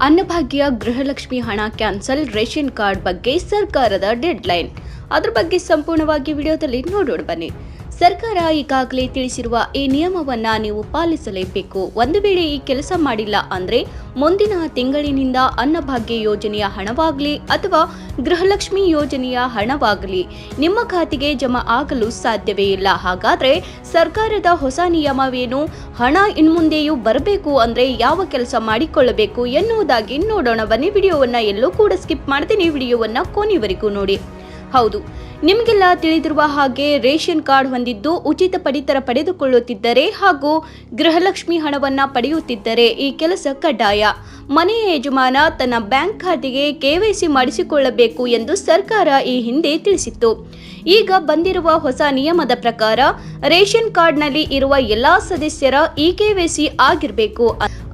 ಅನ್ನಭಾಗ್ಯ ಗೃಹಲಕ್ಷ್ಮಿ ಹಣ cancel ration card ಬಗ್ಗೆ ಸರ್ಕಾರದ ಡೆಡ್ಲೈನ್. ಅದ್ರ ಬಗ್ಗೆ ಸಂಪೂರ್ಣವಾಗಿ ವಿಡಿಯೋದಲ್ಲಿ ನೋಡೋಣ ಬನ್ನಿ. ಸರ್ಕಾರ ಈಗಾಗಲೇ ತಿಳಿಸಿರುವ ಈ ನಿಯಮವನ್ನ ನೀವು ಪಾಲಿಸಲೇಬೇಕು. ಒಂದು ವೇಳೆ ಈ ಕೆಲಸ ಮಾಡಿಲ್ಲ ಅಂದ್ರೆ ಮುಂದಿನ ತಿಂಗಳಿನಿಂದ ಅನ್ನಭಾಗ್ಯ ಯೋಜನೆಯ ಹಣವಾಗಲಿ ಅಥವಾ ಗೃಹಲಕ್ಷ್ಮಿ ಯೋಜನೆಯ ಹಣವಾಗಲಿ ನಿಮ್ಮ ಖಾತೆಗೆ ಜಮಾ ಆಗಲು ಸಾಧ್ಯವೇ ಇಲ್ಲ. ಹಾಗಾದ್ರೆ ಸರ್ಕಾರದ ಹೊಸ ನಿಯಮವೇನು? ಹಣ ಇನ್ಮುಂದೆಯೂ ಬರಬೇಕು ಅಂದ್ರೆ ಯಾವ ಕೆಲಸ ಮಾಡಿಕೊಳ್ಳಬೇಕು ಎನ್ನುವುದಾಗಿ ನೋಡೋಣ. ಬನ್ನಿ, ವಿಡಿಯೋವನ್ನ ಎಲ್ಲೂ ಕೂಡ ಸ್ಕಿಪ್ ಮಾಡ್ತೀನಿ ವಿಡಿಯೋವನ್ನ ಕೊನೆವರೆಗೂ ನೋಡಿ. ಹೌದು. ನಿಮಗೆಲ್ಲ ತಿಳಿದಿರುವ ಹಾಗೆ ರೇಷನ್ ಕಾರ್ಡ್ ಹೊಂದಿದ್ದು ಉಚಿತ ಪಡಿತರ ಪಡೆದುಕೊಳ್ಳುತ್ತಿದ್ದರೆ ಹಾಗೂ ಗೃಹಲಕ್ಷ್ಮಿ ಹಣವನ್ನ ಪಡೆಯುತ್ತಿದ್ದರೆ ಈ ಕೆಲಸ ಕಡ್ಡಾಯ. ಮನೆಯ ಯಜಮಾನ ತನ್ನ ಬ್ಯಾಂಕ್ ಖಾತೆಗೆ ಕೆವೈಸಿ ಮಾಡಿಸಿಕೊಳ್ಳಬೇಕು ಎಂದು ಸರ್ಕಾರ ಈ ಹಿಂದೆ ತಿಳಿಸಿತ್ತು. ಈಗ ಬಂದಿರುವ ಹೊಸ ನಿಯಮದ ಪ್ರಕಾರ ರೇಷನ್ ಕಾರ್ಡ್ನಲ್ಲಿ ಇರುವ ಎಲ್ಲಾ ಸದಸ್ಯರ ಇ ಕೆವೈಸಿ ಆಗಿರಬೇಕು.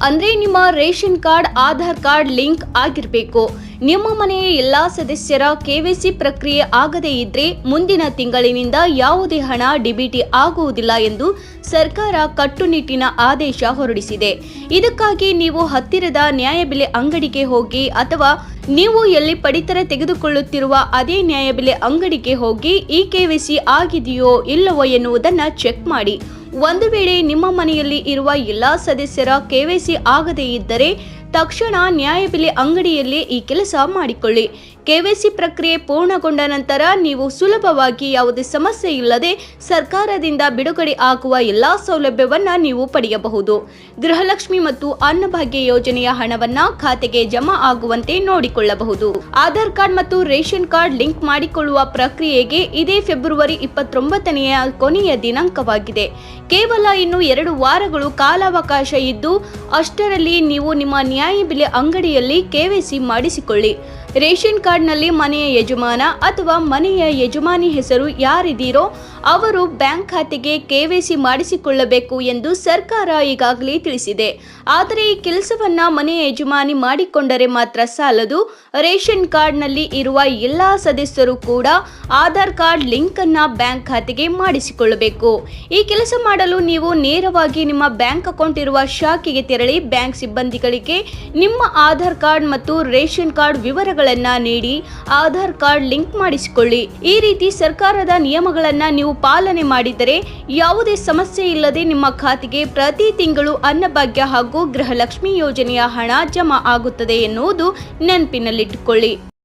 ಅಂದ್ರೆ ನಿಮ್ಮ ration card, Aadhaar card link ಆಗಿರಬೇಕು. ನಿಮ್ಮ ಮನೆಯ ಎಲ್ಲಾ ಸದಸ್ಯರ ಕೆವೈಸಿ ಪ್ರಕ್ರಿಯೆ ಆಗದೇ ಇದ್ರೆ ಮುಂದಿನ ತಿಂಗಳಿನಿಂದ ಯಾವುದೇ ಹಣ ಡಿಬಿಟಿ ಆಗುವುದಿಲ್ಲ ಎಂದು ಸರ್ಕಾರ ಕಟ್ಟುನಿಟ್ಟಿನ ಆದೇಶ ಹೊರಡಿಸಿದೆ. ಇದಕ್ಕಾಗಿ ನೀವು ಹತ್ತಿರದ ನ್ಯಾಯಬೆಲೆ ಅಂಗಡಿಗೆ ಹೋಗಿ ಅಥವಾ ನೀವು ಎಲ್ಲಿ ಪಡಿತರ ತೆಗೆದುಕೊಳ್ಳುತ್ತಿರುವ ಅದೇ ನ್ಯಾಯಬೆಲೆ ಅಂಗಡಿಗೆ ಹೋಗಿ ಈ ಕೆವೈಸಿ ಆಗಿದೆಯೋ ಇಲ್ಲವೋ ಎನ್ನುವುದನ್ನು ಚೆಕ್ ಮಾಡಿ. ಒಂದು ವೇಳೆ ನಿಮ್ಮ ಮನೆಯಲ್ಲಿ ಇರುವ ಎಲ್ಲಾ ಸದಸ್ಯರ ಕೆವೈಸಿ ಆಗದೇ ಇದ್ದರೆ ತಕ್ಷಣ ನ್ಯಾಯಬೆಲೆ ಅಂಗಡಿಯಲ್ಲಿ ಈ ಕೆಲಸ ಮಾಡಿಕೊಳ್ಳಿ. ಕೆವೈಸಿ ಪ್ರಕ್ರಿಯೆ ಪೂರ್ಣಗೊಂಡ ನಂತರ ನೀವು ಸುಲಭವಾಗಿ ಯಾವುದೇ ಸಮಸ್ಯೆ ಇಲ್ಲದೆ ಸರ್ಕಾರದಿಂದ ಬಿಡುಗಡೆ ಆಗುವ ಎಲ್ಲಾ ಸೌಲಭ್ಯವನ್ನ ನೀವು ಪಡೆಯಬಹುದು. ಗೃಹಲಕ್ಷ್ಮಿ ಮತ್ತು ಅನ್ನಭಾಗ್ಯ ಯೋಜನೆಯ ಹಣವನ್ನ ಖಾತೆಗೆ ಜಮಾ ಆಗುವಂತೆ ನೋಡಿಕೊಳ್ಳಬಹುದು. ಆಧಾರ್ ಕಾರ್ಡ್ ಮತ್ತು ರೇಷನ್ ಕಾರ್ಡ್ ಲಿಂಕ್ ಮಾಡಿಕೊಳ್ಳುವ ಪ್ರಕ್ರಿಯೆಗೆ ಇದೇ ಫೆಬ್ರವರಿ ಇಪ್ಪತ್ತೊಂಬತ್ತನೆಯ ಕೊನೆಯ ದಿನಾಂಕವಾಗಿದೆ. ಕೇವಲ ಇನ್ನು ಎರಡು ವಾರಗಳು ಕಾಲಾವಕಾಶ ಇದ್ದು, ಅಷ್ಟರಲ್ಲಿ ನೀವು ನಿಮ್ಮ ನ್ಯಾಯಬೆಲೆ ಅಂಗಡಿಯಲ್ಲಿ ಕೆವೈಸಿ ಮಾಡಿಸಿಕೊಳ್ಳಿ. ರೇಷನ್ ಕಾರ್ಡ್ನಲ್ಲಿ ಮನೆಯ ಯಜಮಾನ ಅಥವಾ ಮನೆಯ ಯಜಮಾನಿ ಹೆಸರು ಯಾರಿದ್ದೀರೋ ಅವರು ಬ್ಯಾಂಕ್ ಖಾತೆಗೆ ಕೆವೈಸಿ ಮಾಡಿಸಿಕೊಳ್ಳಬೇಕು ಎಂದು ಸರ್ಕಾರ ಈಗಾಗಲೇ ತಿಳಿಸಿದೆ. ಆದರೆ ಈ ಕೆಲಸವನ್ನ ಮನೆಯ ಯಜಮಾನಿ ಮಾಡಿಕೊಂಡರೆ ಮಾತ್ರ ಸಾಲದು. ರೇಷನ್ ಕಾರ್ಡ್ನಲ್ಲಿ ಇರುವ ಎಲ್ಲ ಸದಸ್ಯರು ಕೂಡ ಆಧಾರ್ ಕಾರ್ಡ್ ಲಿಂಕ್ ಅನ್ನ ಬ್ಯಾಂಕ್ ಖಾತೆಗೆ ಮಾಡಿಸಿಕೊಳ್ಳಬೇಕು. ಈ ಕೆಲಸ ಮಾಡಲು ನೀವು ನೇರವಾಗಿ ನಿಮ್ಮ ಬ್ಯಾಂಕ್ ಅಕೌಂಟ್ ಇರುವ ಶಾಖೆಗೆ ತೆರಳಿ ಬ್ಯಾಂಕ್ ಸಿಬ್ಬಂದಿಗಳಿಗೆ ನಿಮ್ಮ ಆಧಾರ್ ಕಾರ್ಡ್ ಮತ್ತು ರೇಷನ್ ಕಾರ್ಡ್ ವಿವರಗಳನ್ನ ನೀಡಿ ಆಧಾರ್ ಕಾರ್ಡ್ ಲಿಂಕ್ ಮಾಡಿಸಿಕೊಳ್ಳಿ. ಈ ರೀತಿ ಸರ್ಕಾರದ ನಿಯಮಗಳನ್ನ ನೀವು ಪಾಲನೆ ಮಾಡಿದರೆ ಯಾವುದೇ ಸಮಸ್ಯೆ ಇಲ್ಲದೆ ನಿಮ್ಮ ಖಾತೆಗೆ ಪ್ರತಿ ತಿಂಗಳು ಅನ್ನಭಾಗ್ಯ ಹಾಗೂ ಗೃಹಲಕ್ಷ್ಮಿ ಯೋಜನೆಯ ಹಣ ಜಮಾ ಆಗುತ್ತದೆ ಎನ್ನುವುದು ನೆನಪಿನಲ್ಲಿಟ್ಟುಕೊಳ್ಳಿ.